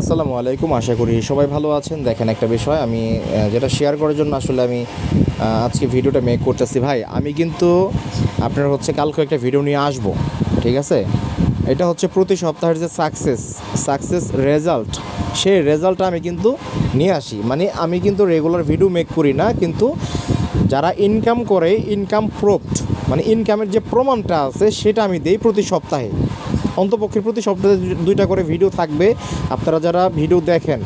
আসসালামু আলাইকুম, আশা করি সবাই ভালো আছেন। দেখেন একটা বিষয়, আমি যেটা শেয়ার করার জন্য আসলে আমি আজকে ভিডিওটা মেক করতেছি। ভাই, আমি কিন্তু আপনার হচ্ছে কালকে একটা ভিডিও নিয়ে আসব, ঠিক আছে? এটা হচ্ছে প্রতি সপ্তাহের যে সাকসেস সাকসেস রেজাল্ট সেই রেজাল্টটা আমি কিন্তু নিয়ে আসি। মানে আমি কিন্তু রেগুলার ভিডিও মেক করি না, কিন্তু যারা ইনকাম করে ইনকাম প্রুফড মানে ইনকামের যে প্রমাণটা আছে, সেটা আমি দেই প্রতি সপ্তাহে। অন্তপক্ষের প্রতি সপ্তাহে দুইটা করে ভিডিও থাকবে। আপনারা যারা ভিডিও দেখেন,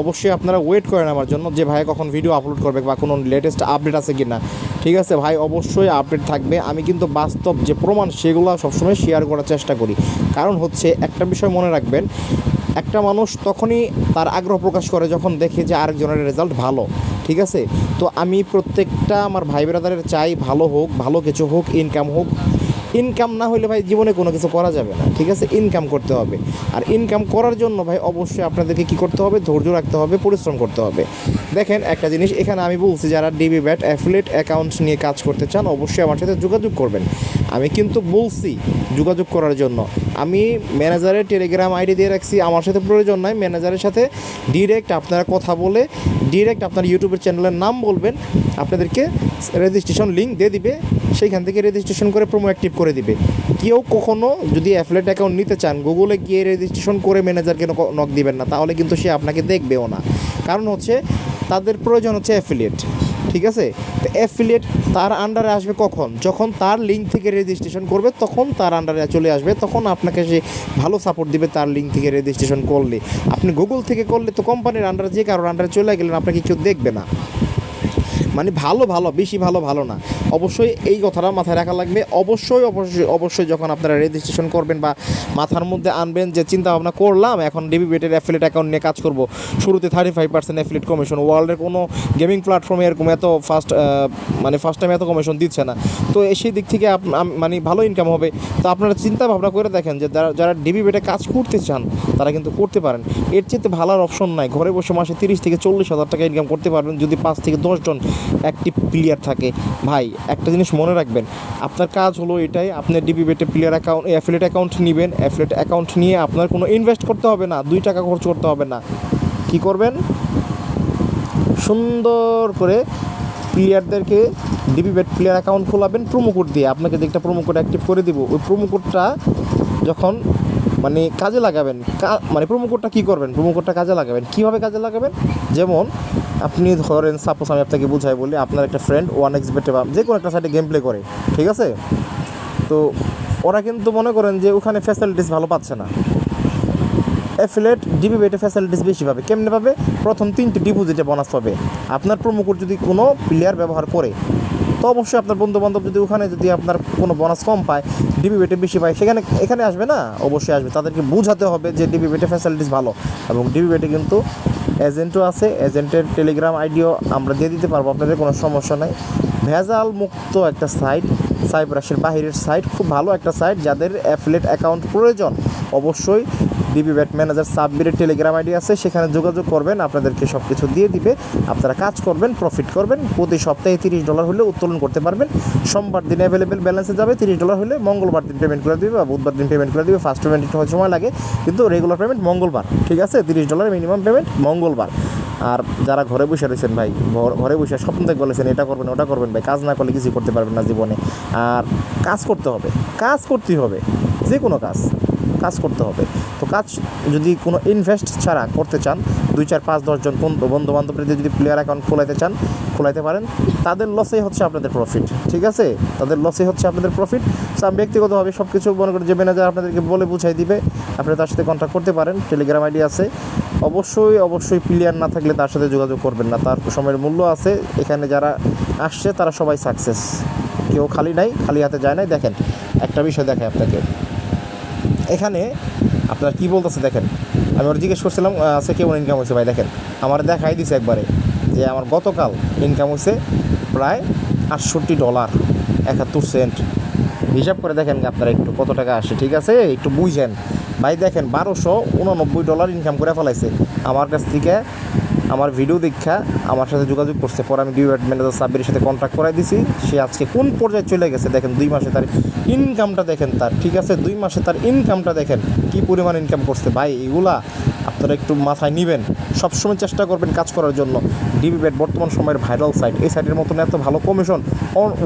অবশ্যই আপনারা ওয়েট করেন আমার জন্য যে ভাই কখন ভিডিও আপলোড করবে বা কোনো লেটেস্ট আপডেট আছে কি না ঠিক আছে ভাই, অবশ্যই আপডেট থাকবে। আমি কিন্তু বাস্তব যে প্রমাণ সেগুলো সবসময় শেয়ার করার চেষ্টা করি। কারণ হচ্ছে একটা বিষয় মনে রাখবেন, একটা মানুষ তখনই তার আগ্রহ প্রকাশ করে যখন দেখে যে আরেকজনের রেজাল্ট ভালো। ঠিক আছে? তো আমি প্রত্যেকটা আমার ভাই ব্রাদারের চাই ভালো হোক, ভালো কিছু হোক ইনকাম হোক ইনকাম না হলে ভাই জীবনে কোনো কিছু করা যাবে না, ঠিক আছে? ইনকাম করতে হবে। আর ইনকাম করার জন্য ভাই অবশ্যই আপনাদেরকে কি করতে হবে? ধৈর্য রাখতে হবে, পরিশ্রম করতে হবে। দেখেন একটা জিনিস, এখানে আমি বলছি, যারা ডিবি ব্যাট অ্যাফিলেট অ্যাকাউন্টস নিয়ে কাজ করতে চান, অবশ্যই আমার সাথে যোগাযোগ করবেন। আমি কিন্তু বলছি যোগাযোগ করার জন্য। আমি ম্যানেজারের টেলিগ্রাম আইডি দিয়ে রাখছি, আমার সাথে প্রয়োজন নয় ম্যানেজারের সাথে ডিরেক্ট আপনারা কথা বলে ডিরেক্ট আপনার ইউটিউবের চ্যানেলের নাম বলবেন, আপনাদেরকে রেজিস্ট্রেশন লিঙ্ক দিয়ে দিবে, সেইখান থেকে রেজিস্ট্রেশন করে প্রোমো অ্যাক্টিভ করে দিবে। কেউ কখনও যদি অ্যাফলেট অ্যাকাউন্ট নিতে চান গুগলে গিয়ে রেজিস্ট্রেশন করে ম্যানেজারকে নক দিবেন না, তাহলে কিন্তু সে আপনাকে দেখবেও না। কারণ হচ্ছে, তাদের প্রয়োজন হচ্ছে অ্যাফিলিয়েট ঠিক আছে? তো অ্যাফিলিয়েট তার আন্ডারে আসবে কখন? যখন তার লিঙ্ক থেকে রেজিস্ট্রেশন করবে, তখন তার আন্ডারে চলে আসবে। তখন আপনাকে সে ভালো সাপোর্ট দিবে তার লিঙ্ক থেকে রেজিস্ট্রেশন করলে। আপনি গুগল থেকে করলে তো কোম্পানির আন্ডারে যে কারোর আন্ডারে চলে গেলেন, আপনাকে কেউ দেখবে না। মানে ভালো ভালো, বেশি ভালো ভালো না। অবশ্যই এই কথাটা মাথায় রাখা লাগবে। অবশ্যই অবশ্যই অবশ্যই যখন আপনারা রেজিস্ট্রেশন করবেন বা মাথার মধ্যে আনবেন যে চিন্তা ভাবনা করলাম, এখন ডিবি বেটের অ্যাফিলেট অ্যাকাউন্ট নিয়ে কাজ করব। শুরুতে thirty five percent affiliate commission ওয়ার্ল্ডের কোনো গেমিং প্ল্যাটফর্মে এরকম এত ফার্স্ট মানে ফার্স্ট টাইম এত কমিশন দিচ্ছে না। তো সেই দিক থেকে মানে ভালো ইনকাম হবে। তো আপনারা চিন্তা ভাবনা করে দেখেন যে যারা যারা ডিবি বেটে কাজ করতে চান, তারা কিন্তু করতে পারেন। এর চেয়ে ভালো অপশন নাই। ঘরে বসে মাসে তিরিশ থেকে চল্লিশ হাজার টাকা ইনকাম করতে পারবেন যদি পাঁচ থেকে দশজন অ্যাক্টিভ প্লেয়ার থাকে। ভাই, একটা জিনিস মনে রাখবেন, আপনার কাজ হলো এটাই, আপনি ডিবি বেটে প্লেয়ার অ্যাকাউন্ট অ্যাফিলেট অ্যাকাউন্ট নেবেন অ্যাফিলেট অ্যাকাউন্ট নিয়ে আপনার কোনো ইনভেস্ট করতে হবে না, দুই টাকা খরচ করতে হবে না। কি করবেন? সুন্দর করে প্লেয়ারদেরকে ডিবি বেট প্লেয়ার অ্যাকাউন্ট খোলাবেন প্রোমো কোড দিয়ে। আপনাকে যে একটা প্রোমো কোড অ্যাক্টিভ করে দিব, ওই প্রোমো কোডটা যখন মানে কাজে লাগাবেন। মানে প্রোমো কোডটা কী করবেন? প্রোমো কোডটা কাজে লাগাবেন। কীভাবে কাজে লাগাবেন? যেমন, আপনি ধরেন সাপোজ আমি আপনাকে বুঝাই বলি, আপনার একটা ফ্রেন্ড ওয়ান এক্স বেটে বা যে কোনো একটা সাইডে গেম প্লে করে, ঠিক আছে? তো ওরা কিন্তু মনে করেন যে ওখানে ফ্যাসিলিটিস ভালো পাচ্ছে না। অ্যাফিলেট ডিবি বেটে ফ্যাসিলিটিস বেশি পাবে। কেমনে পাবে? প্রথম তিনটি ডিপোজিটে বোনাস পাবে। আপনার প্রোমো কোড যদি কোনো প্লেয়ার ব্যবহার করে তো অবশ্যই আপনার বন্ধু বান্ধব যদি ওখানে যদি আপনার কোনো বোনাস কম পায় ডিবি বেটে বেশি পায়, সেখানে, এখানে আসবে না? অবশ্যই আসবে। তাদেরকে বোঝাতে হবে যে ডিবি বেটে ফ্যাসিলিটিস ভালো। এবং ডিবি বেটে কিন্তু এজেন্টও আছে। এজেন্টের টেলিগ্রাম আইডিও আমরা দিয়ে দিতে পারব, আপনাদের কোনো সমস্যা নাই। ভেজাল মুক্ত একটা সাইট সাইপ্রাসের বাহিরের সাইট খুব ভালো একটা সাইট যাদের অ্যাফিলেট অ্যাকাউন্ট প্রয়োজন। অবশ্যই ডিবি ব্যাট ম্যানেজার সাবমিটের টেলিগ্রাম আইডি আছে, সেখানে যোগাযোগ করবেন, আপনাদেরকে সব কিছু দিয়ে দিবে। আপনারা কাজ করবেন প্রফিট করবেন, প্রতি সপ্তাহে তিরিশ ডলার হলে উত্তোলন করতে পারবেন। সোমবার দিন অ্যাভেলেবেল ব্যালেন্সে যাবে, তিরিশ ডলার হলে মঙ্গলবার দিন পেমেন্ট করে দিবে বা বুধবার দিন পেমেন্ট করে দিবে ফার্স্ট পেমেন্ট একটু সময় লাগে। কিন্তু রেগুলার পেমেন্ট মঙ্গলবার, ঠিক আছে? তিরিশ ডলার মিনিমাম পেমেন্ট মঙ্গলবার। আর যারা ঘরে বসে রয়েছেন ভাই, ঘরে বসে স্বপ্ন থেকে বলেছেন এটা করবেন, ওটা করবেন ভাই, কাজ না করলে কিছু করতে পারবেন না জীবনে। আর কাজ করতে হবে, কাজ করতেই হবে, যে কোনো কাজ কাজ করতে হবে। তো কাজ যদি কোনো ইনভেস্ট ছাড়া করতে চান, দুই চার পাঁচ দশজন বন্ধু বন্ধু বান্ধবদের যদি প্লেয়ার অ্যাকাউন্ট খোলাইতে চান, খোলাইতে পারেন, তাদের লসেই হচ্ছে আপনাদের প্রফিট ঠিক আছে? তাদের লসেই হচ্ছে আপনাদের প্রফিট আমি ব্যক্তিগতভাবে সব কিছু মনে করি যে ম্যানেজার আপনাদেরকে বলে বুঝাই দিবে আপনারা তার সাথে কন্ট্যাক্ট করতে পারেন টেলিগ্রাম আইডি আছে। অবশ্যই অবশ্যই প্লেয়ার না থাকলে তার সাথে যোগাযোগ করবেন না। তার সময়ের মূল্য আছে। এখানে যারা আসছে, তারা সবাই সাকসেস কেউ খালি নাই, খালি হাতে যায় নাই। দেখেন, একটা বিষয় দেখায় আপনাকে। এখানে আপনার কি বলতেছে দেখেন? আমি ওর জিজ্ঞেস করছিলাম আছে কেমন ইনকাম হয়েছে ভাই? দেখেন, আমার দেখাই দিছে একবারে যে আমার গতকাল ইনকাম হয়েছে প্রায় আটষট্টি ডলার একাত্তর সেন্ট হিসাব করে দেখেন আপনারা একটু কত টাকা আসে, ঠিক আছে? একটু বুঝেন। ভাই দেখেন, বারোশো উননব্বই ডলার ইনকাম করে ফেলাইছে। আমার কাছ থেকে আমার ভিডিও দীক্ষা আমার সাথে যোগাযোগ করছে। পরে আমি ডিউট ম্যানেজার সাব্বিরের সাথে কন্ট্যাক্ট করাই দিছি। সে আজকে কোন পর্যায়ে চলে গেছে দেখেন, দুই মাসে তার ইনকামটা দেখেন তার, ঠিক আছে? দুই মাসে তার ইনকামটা দেখেন, কি পরিমাণ ইনকাম করছে। ভাই, এগুলা আপনারা একটু মাথায় নেবেন। সবসময় চেষ্টা করবেন কাজ করার জন্য। ডিবি ব্যাট বর্তমান সময়ের ভাইরাল সাইট এই সাইটের মতন এত ভালো কমিশন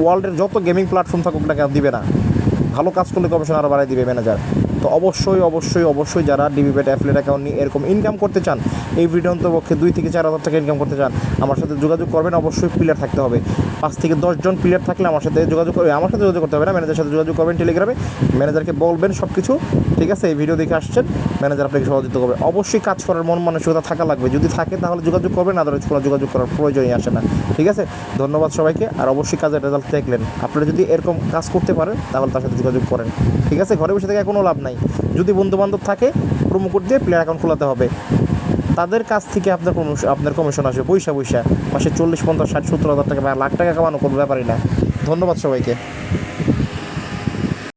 ওয়ার্ল্ডের যত গেমিং প্ল্যাটফর্ম থাকুক না কেন দিবে না। ভালো কাজ করলে কমিশন আরও বাড়াই দিবে ম্যানেজার তো অবশ্যই অবশ্যই অবশ্যই যারা ডিবি ব্যাট অ্যাফিলেট অ্যাকাউন্ট নিয়ে এরকম ইনকাম করতে চান, এই ভিডিও অন্তপক্ষে দুই থেকে চার হাজার টাকা ইনকাম করতে চান, আমার সাথে যোগাযোগ করবেন, অবশ্যই প্লেয়ার থাকতে হবে। পাঁচ থেকে দশজন প্লেয়ার থাকলে আমার সাথে যোগাযোগ করবে আমার সাথে যোগাযোগ করতে হবে না ম্যানেজারের সাথে যোগাযোগ করবেন টেলিগ্রামে ম্যানেজারকে বলবেন সব কিছু ঠিক আছে? এই ভিডিও দেখে আসছেন ম্যানেজার আপনাকে সহযোগিতা করবে। অবশ্যই কাজ করার মন মানসিকতা থাকা লাগবে, যদি থাকে তাহলে যোগাযোগ করবেন আদারওয়াইজ কোনো যোগাযোগ করার প্রয়োজনই আসে না, ঠিক আছে? ধন্যবাদ সবাইকে, আর অবশ্যই কাজের রেজাল্ট দেখলেন। আপনারা যদি এরকম কাজ করতে পারেন, তাহলে তার সাথে যোগাযোগ করেন। ঠিক আছে, ঘরে বসে থেকে কোনো লাভ নাই। যদি বন্ধুবান্ধব থাকে প্রোমো কোড দিয়ে প্লেয়ার অ্যাকাউন্ট খোলাতে হবে। তাদের কাছ থেকে আপনার আপনার কমিশন আসবে, পয়সা পয়সা। মাসে চল্লিশ, পঞ্চাশ, ষাট, সত্তর হাজার টাকা বা লাখ টাকা কামানো কোনো ব্যাপারই না। ধন্যবাদ সবাইকে।